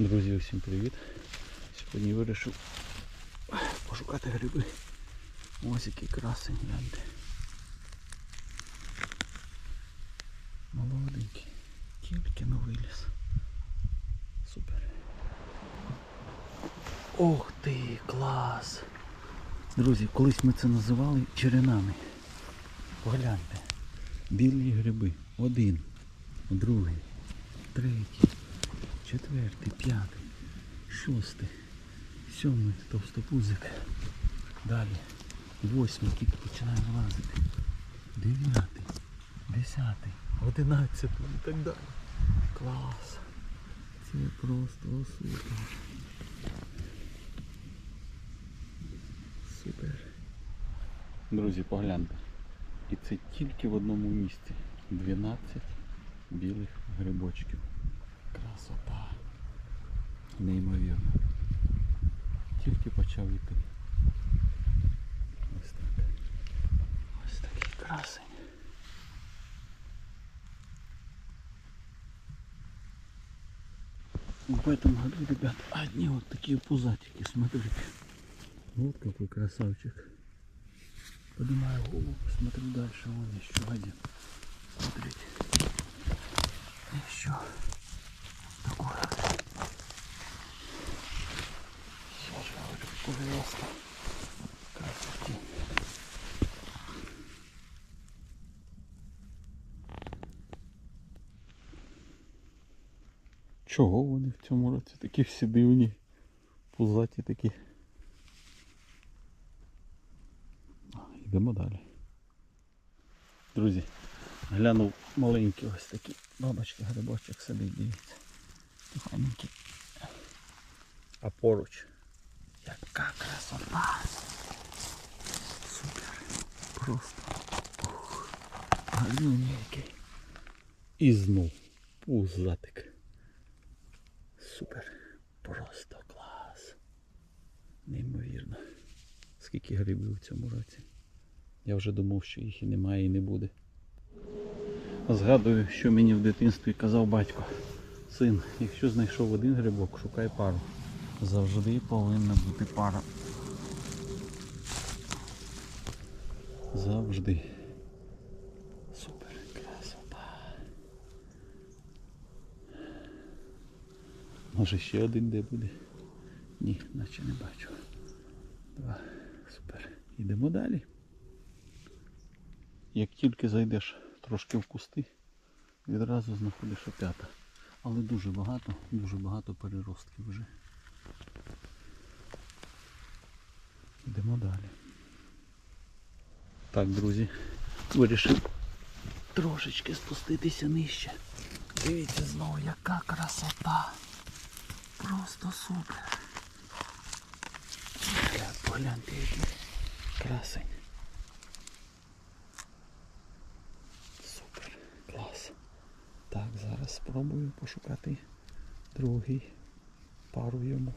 Друзі, усім привіт! Сьогодні вирішив пошукати гриби. Ось який красень, гляньте. Молоденький. Тільки на виліз. Супер. Ох ти, клас! Друзі, колись ми це називали черенами. Погляньте. Білі гриби. Один, другий, третій, четвертий, п'ятий, шостий, сьомий товстопузик. Далі. Восьмий тільки починає вилазити. Дев'ятий, десятий, одинадцятий і так далі. Клас. Це просто супер. Супер. Друзі, погляньте. І це тільки в одному місці. 12 білих грибочків. Красота. Неймовірно. Тільки почав йти. Ось так. Ось такий красень. В этом году, ребят, одни вот такие пузатики, смотрите. Вот какой красавчик. Поднимаю голову, смотрю дальше, вон еще один. Смотрите. Еще пожалуйста. Красоте. Чого вони в цьому році такі всі дивні, пузаті такі. Йдемо далі. Друзі, глянув маленький ось такий бабочки, грибочок сидить, дивіться. Тихонький. А поруч. Яка красота! Супер. Просто. Який. І знов пузатик. Супер. Просто клас. Неймовірно. Скільки грибів в цьому році. Я вже думав, що їх і немає і не буде. Згадую, що мені в дитинстві казав батько. Син, якщо знайшов один грибок, шукай пару. Завжди повинна бути пара. Завжди. Супер красота. Може ще один де буде? Ні, наче не бачу. Два. Супер. Йдемо далі. Як тільки зайдеш трошки в кусти, відразу знаходиш опята. Але дуже багато, дуже багато переростків вже. Йдемо далі. Так, друзі, вирішив трошечки спуститися нижче. Дивіться знову, яка красота. Просто супер. Погляньте, який красень. Супер, клас. Так, спробую пошукати другий пару йому.